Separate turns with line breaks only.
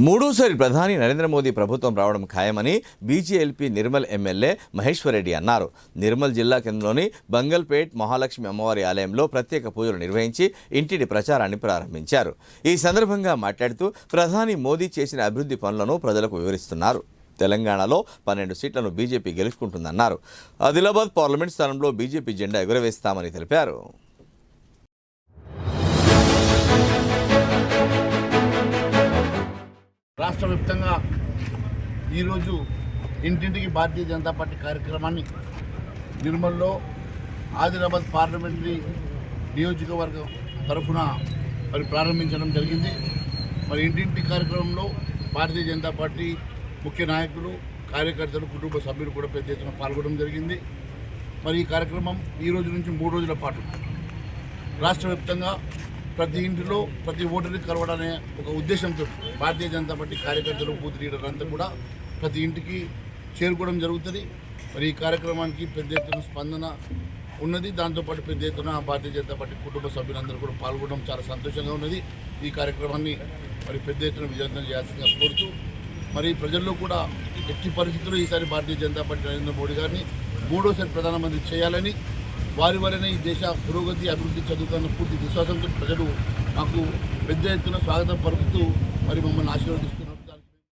మూడోసారి ప్రధాని నరేంద్ర మోదీ ప్రభుత్వం రావడం ఖాయమని బీజేఎల్పీ నిర్మల్ ఎమ్మెల్యే మహేశ్వరరెడ్డి అన్నారు. నిర్మల్ జిల్లా కేంద్రంలోని బంగల్పేట్ మహాలక్ష్మి అమ్మవారి ఆలయంలో ప్రత్యేక పూజలు నిర్వహించి ఇంటిని ప్రచారాన్ని ప్రారంభించారు. ఈ సందర్భంగా మాట్లాడుతూ ప్రధాని మోదీ చేసిన అభివృద్ధి పనులను ప్రజలకు వివరిస్తున్నారు. తెలంగాణలో పన్నెండు సీట్లను బీజేపీ గెలుచుకుంటుందన్నారు. ఆదిలాబాద్ పార్లమెంట్ స్థానంలో బీజేపీ జెండా ఎగురవేస్తామని తెలిపారు.
రాష్ట్ర వ్యాప్తంగా ఈరోజు ఇంటింటికి భారతీయ జనతా పార్టీ కార్యక్రమాన్ని నిర్మల్లో ఆదిలాబాద్ పార్లమెంటరీ నియోజకవర్గం తరఫున మరి ప్రారంభించడం జరిగింది. మరి ఇంటింటి కార్యక్రమంలో భారతీయ జనతా పార్టీ ముఖ్య నాయకులు కార్యకర్తలు కుటుంబ సభ్యులు కూడా పెద్ద ఎత్తున పాల్గొనడం జరిగింది. మరి ఈ కార్యక్రమం ఈ రోజు నుంచి మూడు రోజుల పాటు రాష్ట్ర వ్యాప్తంగా ప్రతి ఇంటిలో ప్రతి ఓటర్ని కలవడనే ఒక ఉద్దేశంతో భారతీయ జనతా పార్టీ కార్యకర్తలు బూత్ లీడర్ అంతా కూడా ప్రతి ఇంటికి చేరుకోవడం జరుగుతుంది. మరి ఈ కార్యక్రమానికి పెద్ద ఎత్తున స్పందన ఉన్నది. దాంతోపాటు పెద్ద ఎత్తున భారతీయ జనతా పార్టీ కుటుంబ సభ్యులందరూ కూడా పాల్గొనడం చాలా సంతోషంగా ఉన్నది. ఈ కార్యక్రమాన్ని మరి పెద్ద ఎత్తున విజయవంతం చేయాల్సిందిగా కోరుతూ మరి ప్రజల్లో కూడా ఎట్టి పరిస్థితుల్లో ఈసారి భారతీయ జనతా పార్టీ నరేంద్ర మోడీ గారిని మూడోసారి ప్రధానమంత్రి చేయాలని వారి వలన ఈ దేశ పురోగతి అభివృద్ధి చదువుతున్న పూర్తి విశ్వాసంతో ప్రజలు మాకు పెద్ద ఎత్తున స్వాగతం పలుకుతూ మరి మమ్మల్ని ఆశీర్వదిస్తున్నారు.